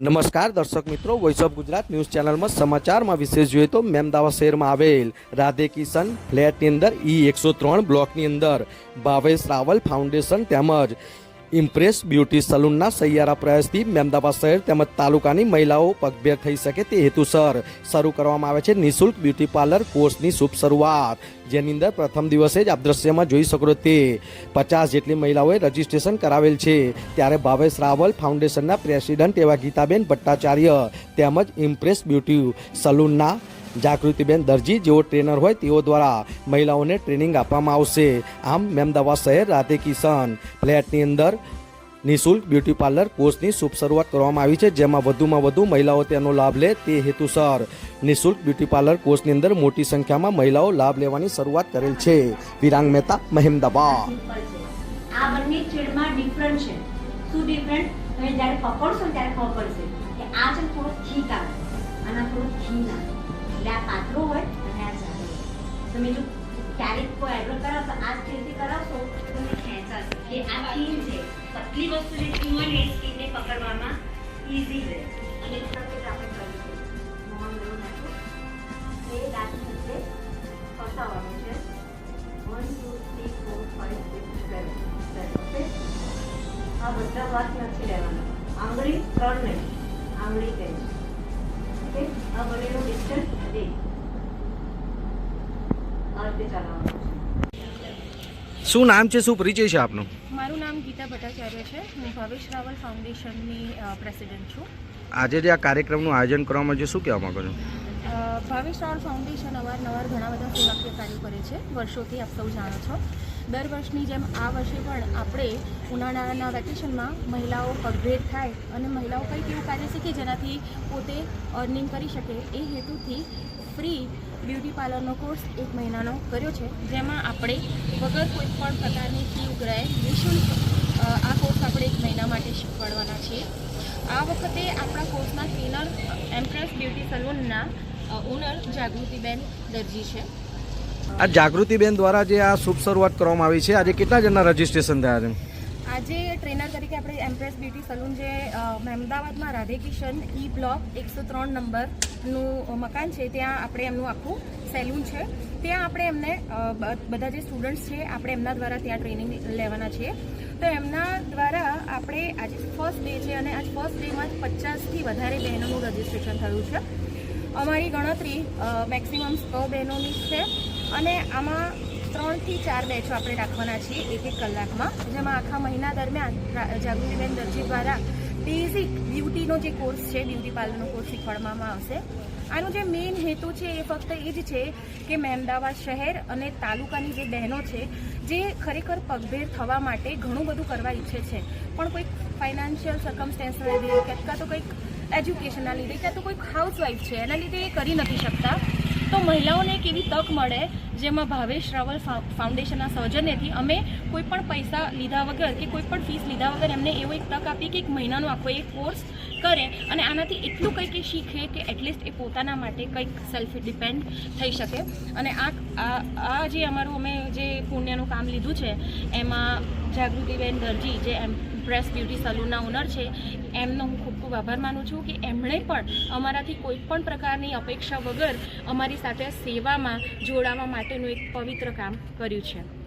નમસ્કાર દર્શક મિત્રો વોઇસ ઓફ ગુજરાત ન્યૂઝ ચેનલમાં સમાચારમાં વિશેષ જોઈએ તો મેમદાવાદ શહેરમાં આવેલ રાધે કિશન ફ્લેટની અંદર ઈ એકસો ત્રણ બ્લોકની અંદર ભાવેશ રાવલ ફાઉન્ડેશન તેમજ ઇમ્પ્રેસ બ્યુટી સલૂનના સહિયારા પ્રયાસથી મહેમદાબાદ શહેર તેમજ તાલુકાની મહિલાઓ પગભેર થઈ શકે તે હેતુસર. શરૂ કરવામાં આવે છે નિઃશુલ્ક બ્યુટી પાર્લર કોર્સની શુભ શરૂઆત. જેની અંદર પ્રથમ દિવસે જ આપ દ્રશ્યમાં જોઈ શકો તે. પચાસ જેટલી મહિલાઓએ રજીસ્ટ્રેશન કરાવેલ છે. ત્યારે ભાવેશ રાવલ ફાઉન્ડેશનના પ્રેસિડન્ટ એવા ગીતાબેન ભટ્ટાચાર્ય તેમજ ઇમ્પ્રેસ બ્યુટી સલૂનના જાગૃતિબેન દરજી જેઓ ટ્રેનર હોય તેઓ દ્વારા મહિલાઓને ટ્રેનિંગ આપવામાં આવશે. આમ મેમદાવાદ શહેર રાધે કિશન ફ્લેટની અંદર નિઃશુલ્ક બ્યુટી પાર્લર કોર્સની શુભ શરૂઆત કરવામાં આવી છે, જેમાં વધુમાં વધુ મહિલાઓ તેનો લાભ લે તે હેતુસર. નિઃશુલ્ક બ્યુટી પાર્લર કોર્સની અંદર મોટી સંખ્યામાં મહિલાઓ લાભ લેવાની શરૂઆત કરેલ છે. વિરાંગ મહેતા મહેમદાબાદ આ બંને શેડમાં ડિફરન્ટ છે. શું ડિફરન્ટ તમે જ્યારે પકડશો ત્યારે ખબર પડશે કે આ છે થોડો થીક આવે. અને થોડો થીન આવે. એટલે આ પાતળો હોય અને આ જાડો હોય. તમે જો ક્યારેક કોઈ આઈબ્રો કરાવશો આ સ્ટીલથી કરાવશો તો તમને ખેંચાશે કે આ થીન છે. પતલી વસ્તુ જે થીન હોય ને એ સ્કીનને પકડવામાં ઇઝી રહે. અને આપણે કરીશું મોહન એવું નાખો. એ દાંત વચ્ચે ફસાવવાનું છે. One two three four five six seven આ બધા વાત નથી રહેવાના આંગળી ત્રણ નહીં આંગળી કહે ઓકે આ બંનેનું ડિસ્ટન્સ શું નામ છે? શું પરિચય છે આપનો? મારું નામ ગીતા ભટ્ટાચાર્ય છે. હું ભવેશ રાવલ ફાઉન્ડેશનની પ્રેસિડેન્ટ છું. આજે જે આ કાર્યક્રમનું આયોજન કરવામાં આવ્યું શું કહેવા માંગો છો? ભાવેશ રાવલ ફાઉન્ડેશન અવારનવાર ઘણા બધા સેવાકીય કાર્યો કરે છે. વર્ષોથી આપ સૌ જાણો છો. દર વર્ષની જેમ આ વર્ષે પણ આપણે ઉનાળાના વેકેશનમાં મહિલાઓ પગભેર થાય અને મહિલાઓ કંઈક એવું કાર્ય શીખે જેનાથી પોતે અર્નિંગ કરી શકે. એ હેતુથી ફ્રી બ્યુટી પાર્લરનો કોર્સ એક મહિનાનો કર્યો છે. જેમાં આપણે વગર કોઈ પણ પ્રકારની ફી ઉઘરાય નિઃશુલ્ક આ કોર્સ આપણે એક મહિના માટે શીખવાડવાના છીએ. આ વખતે આપણા કોર્સના ટ્રેનર એમ્પ્રેસ બ્યુટી સલૂનના ઓનર જાગૃતિબેન દરજી છે. આ જાગૃતિબેન દ્વારા જે આ શુભ શરૂઆત કરવામાં આવી છે, આજે કેટલા જણના રજીસ્ટ્રેશન થયા છે? આજે ટ્રેનર તરીકે આપણે એમ્પ્રેસ બ્યુટી સલૂન જે અમદાવાદમાં રાધે કિશન ઈ બ્લોક એકસો ત્રણ નંબરનું મકાન છે, ત્યાં આપણે એમનું આખું સેલૂન છે. ત્યાં આપણે એમને બધા જે સ્ટુડન્ટ્સ છે, આપણે એમના દ્વારા ત્યાં ટ્રેનિંગ લેવાના છીએ. તો એમના દ્વારા આપણે આજે ફર્સ્ટ ડે છે અને આજ ફર્સ્ટ ડેમાં જ પચાસથી વધારે બહેનોનું રજિસ્ટ્રેશન થયું છે. અમારી ગણતરી મેક્સિમમ સો બહેનોની છે અને આમાં ત્રણથી ચાર બેચો આપણે રાખવાના છીએ એક એક કલાકમાં. જેમાં આખા મહિના દરમિયાન જાગૃતિબેન દરજી દ્વારા બેઝિક બ્યુટીનો જે કોર્સ છે બ્યુટી પાર્લરનો કોર્સ શીખવાડવામાં આવશે. આનો જે મેઇન હેતુ છે એ ફક્ત એ જ છે કે મહેમદાવાદ શહેર અને તાલુકાની જે બહેનો છે, જે ખરેખર પગભેર થવા માટે ઘણું બધું કરવા ઈચ્છે છે. પણ કોઈક ફાઇનાન્શિયલ સર્કમસ્ટેન્સ લીધે કે તો કંઈક એજ્યુકેશનના લીધે કાં તો કોઈક હાઉસવાઈફ છે, એના લીધે એ કરી નથી શકતા. તો મહિલાઓને એક એવી તક મળે જેમાં ભાવેશ રાવલ ફાઉન્ડેશનના સૌજન્યથી અમે કોઈ પણ પૈસા લીધા વગર કે કોઈ પણ ફીસ લીધા વગર એમને એવો એક તક આપી કે એક મહિનાનો આખો એક કોર્સ કરે અને આનાથી એટલું કંઈક શીખે કે એટલીસ્ટ એ પોતાના માટે કંઈક સેલ્ફ ડિપેન્ડ થઈ શકે. અને આ- આ જે અમારું અમે જે પુણ્યનું કામ લીધું છે, એમાં જાગૃતિબેન દરજી, જે એમ પ્રેસ બ્યુટી સલૂનના ઓનર છે, એમનો હું ખૂબ ખૂબ આભાર માનું છું કે એમણે પણ અમારાથી કોઈ પણ પ્રકારની અપેક્ષા વગર અમારી સાથે સેવામાં જોડાવા માટેનું એક પવિત્ર કામ કર્યું છે.